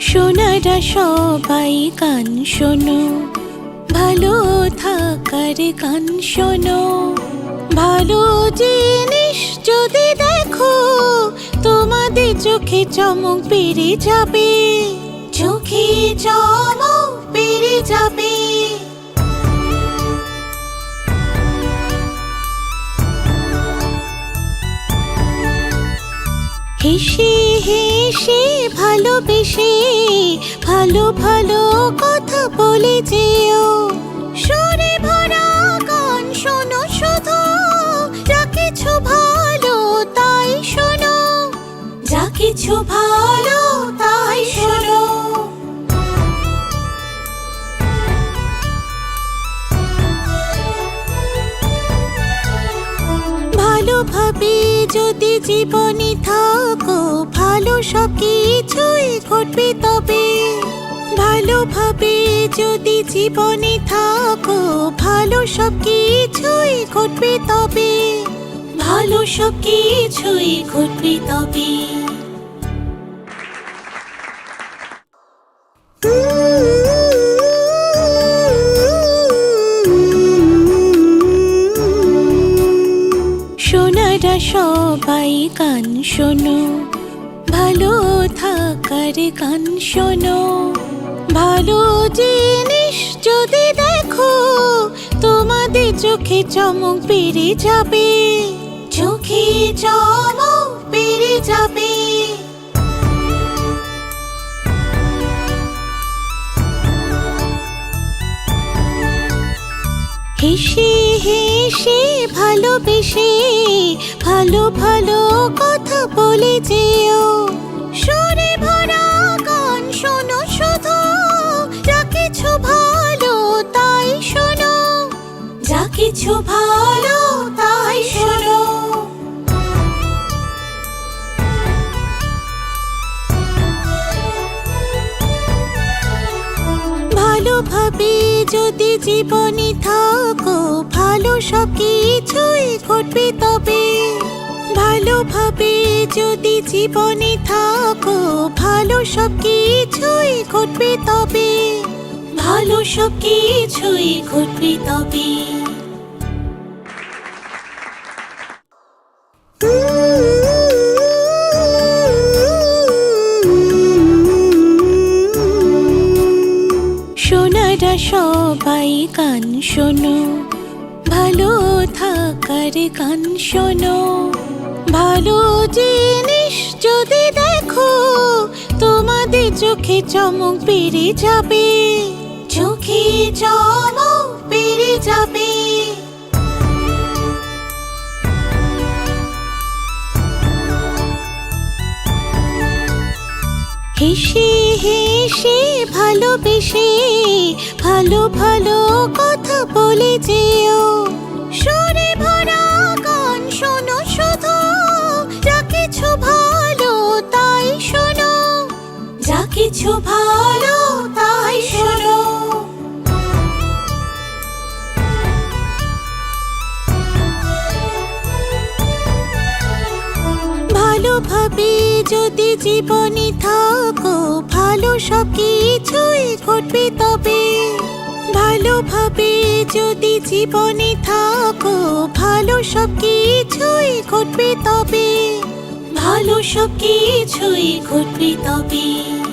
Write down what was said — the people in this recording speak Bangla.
সোনারা সবাই গান শোনো, ভালো থাকার গান শোনো। ভালো জিনিস যদি দেখো, তোমাদের চোখে চমক বেড়ে যাবে। হেসে হেসে ভালোবেসে ভালো ভালো কথা বলে যেও। সুরে ভরা গান শোনো শুধু যা কিছু ভালো তাই শোনো। যা কিছু ভালো তাই শোনো। ভালোভাবে যদি জীবনে থাকো, ভালো সব কিছুই ঘটবে তবে। ভালোভাবে যদি জীবনে থাকো, ভালো সব কিছুই ঘটবে তবে। ভালো সব কিছুই ঘটবে তবে। সোনারা শোনো, ভালো থাকার গান শোনো। ভালো জিনিস যদি দেখো, তোমাদের চোখে চমক বেড়ে যাবে। চোখে চমক বেড়ে হেসে হেসে ভালোবেসে ভালো ভালো কথা বলে যেও। সুরে ভরা গান শোনো শুধু, যা কিছু ভালো তাই শোনো। যা কিছু ভালো তাই শোনো। ভালোভাবে যদি জীবনে থাকো, ভালো সব কিছুই ঘটবে তবে। ভালোভাবে যদি জীবনে থাকো, ভালো সব কিছুই ঘটবে তবে। ভালো সব কিছুই ঘটবে তবে। সোনারা সবাই গান শোনো। ভালো থাকার গান শোনো। ভালো জিনিস যদি দেখো, তোমাদের চোখে চমক বেড়ে যাবে। চোখে চমক বেড়ে যাবে। হেসে হেসে ভালোবেসে ভালো ভালো কথা বলে যেও। সুরে ভরা গান শোনো শুধু। যা কিছু ভালো তাই শোনো। যা কিছু ভালো তাই শোনো। ভালোভাবে যদি জীবনে থাকো, ভালো সব কিছুই ঘটবে তবে ভালোভাবে যদি জীবনে থাকো ভালো সব কিছুই ঘটবে তবে। ভালো সব কিছুই ঘটবে তবে।